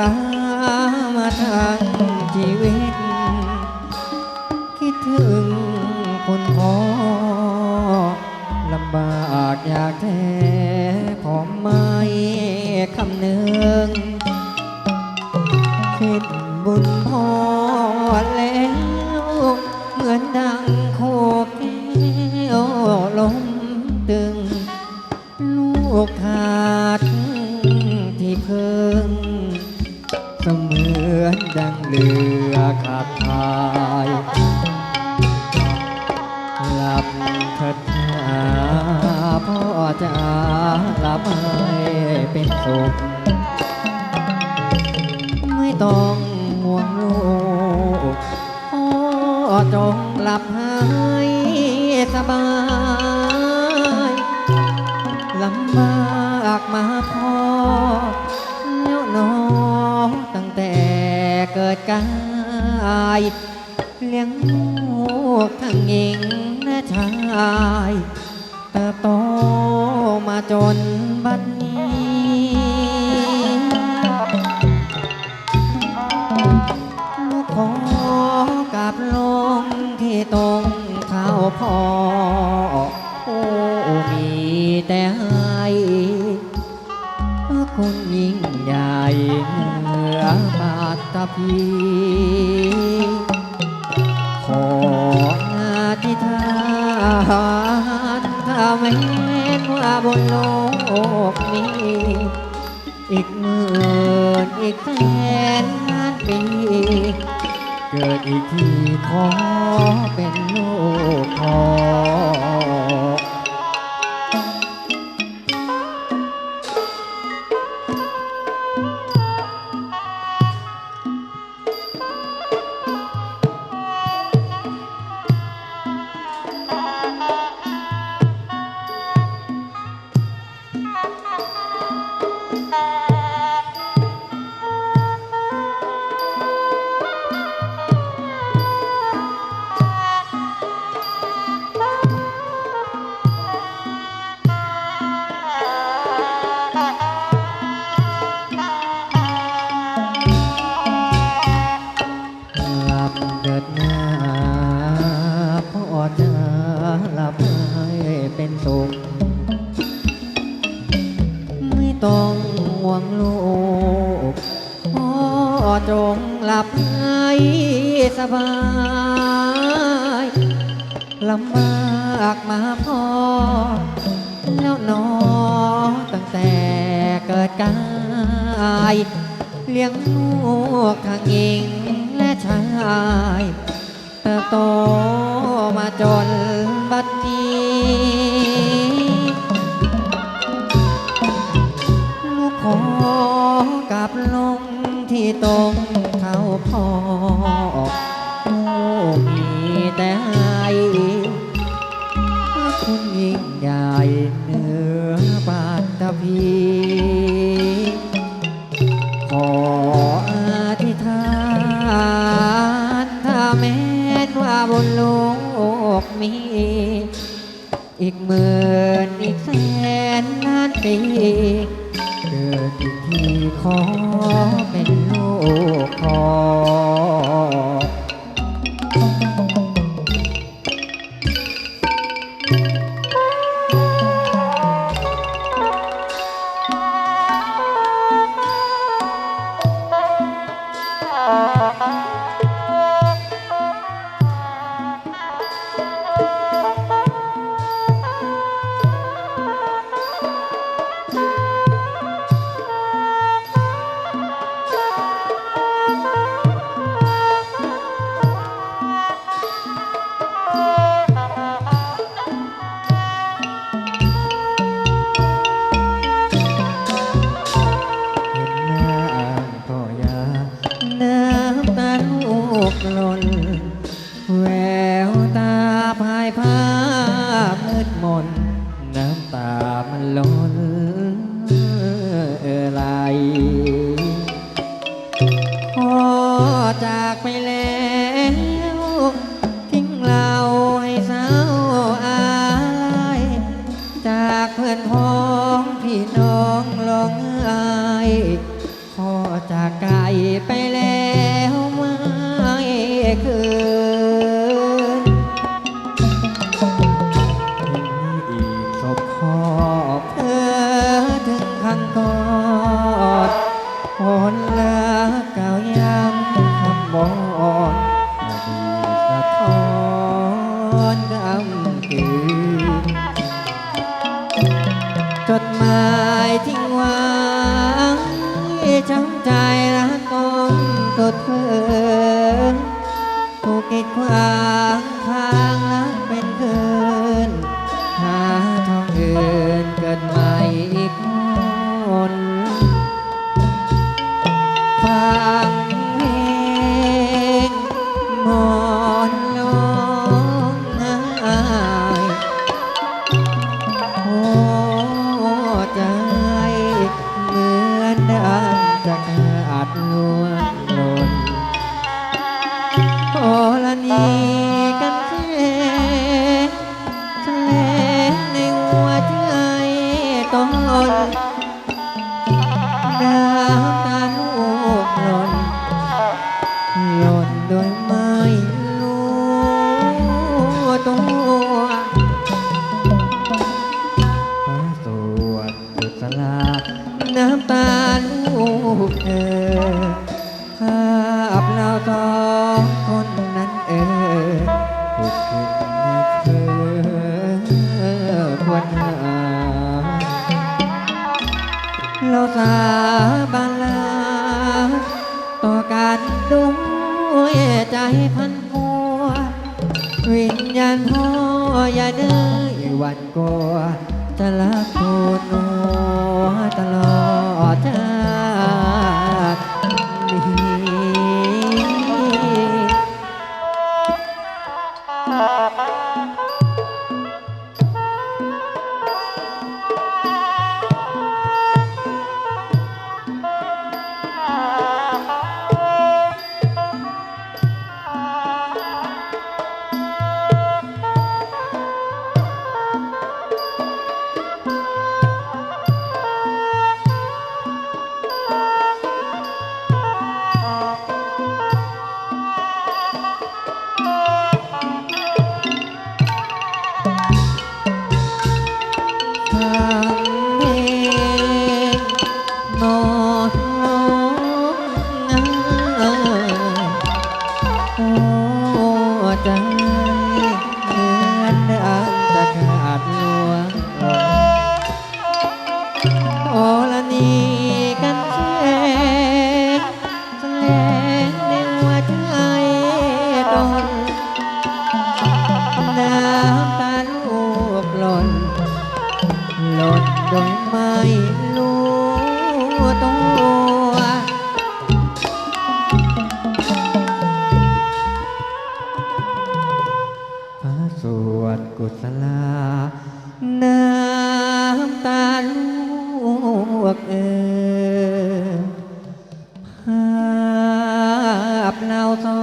ลามาทั้งชีวิต คิดถึงคุณพ่อลำบากอยากแท้ผมไม่คำนึงคิดบุญพอแล้วเหมือนดังโคแก้วลมตึง ลูกขาดที่เพึ่ง เสมือนดังเรือขาดพายหลับเถิดนาพ่อจะหลับให้เป็นสุขไม่ต้องห่วงลูกพ่อจงหลับให้สบายลำบากมาพ่อ ดกายเลี้ยงลูกทั้งหญิงและชายเติบโตมาจนบัดนี้ลูกขอกลับลงที่ตรงเขาพ่อโอ้มีแต่ให้คุณยิ่งใหญ่ เหนือปาตพีขออธิษฐานถ้าแม้นว่าบนโลกนี้ อีกหมื่นอีกแสนล้านปี เกิดอีกทีขอเป็นโลกพ่อ บายลำบากมาพอ แล้วนอตั้งแต่เกิดกายเลี้ยงลูกทั้งหญิงและชายเติบโตมาจนบัดนี้ลูกขอกลับลงที่ตรงเขาพ่อ มีแต่ให้พระคุณยิ่งใหญ่เหนือบาตพีขออธิษฐานถ้าแม้นว่าบนโลกมี อีกหมื่นอีกแสนล้านปีเกิดอีกทีขอเป็นลูกพ่อ ไปแล้วไม่คืน ดเฟือถูกกีดขวางทาง อย่าเด้ออย่าวันกลัวจะละ now,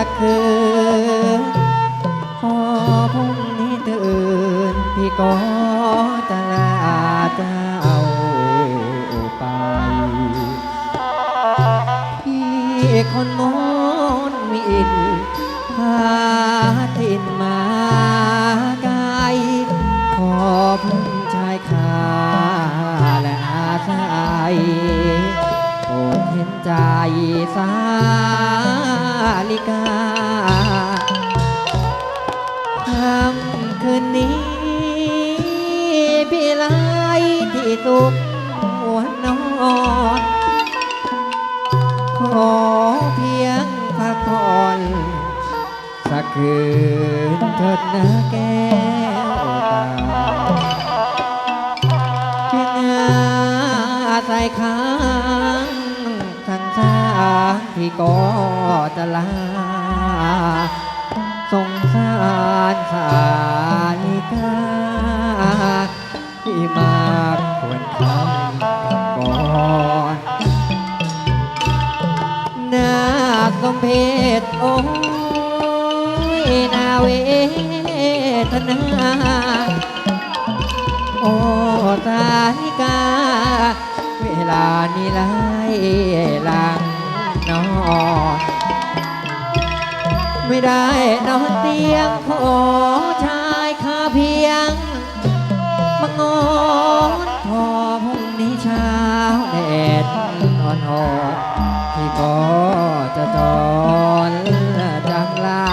สักคืนพอพรุ่งนี้ตื่นพี่ก็จะลาเจ้าไป พี่คนมนต์มีอินพาทินมาไกลขอพึ่งชายคาและอาศัยโปรดเห็นใจสา ลิกาคำคืนนี้ พี่ไลที่สุขหัวนอนขอเพียงพักผ่อนสักคืนเถิดนะแก้วตาเพียงอาศัยค้า ที่ก็จะลา สงสารสาลิกาที่มาควรคำก่อนนาสมเพชโอ้ยนาเวทนาโอ้สาลิกา เวลานี้ไล่ลัง นอน ไม่ได้นอนเตียงขอชายคาเพียงมางอนพอพรุ่งนี้เช้าแดดอ่อนอ่อนที่ก็จะจอนจังลา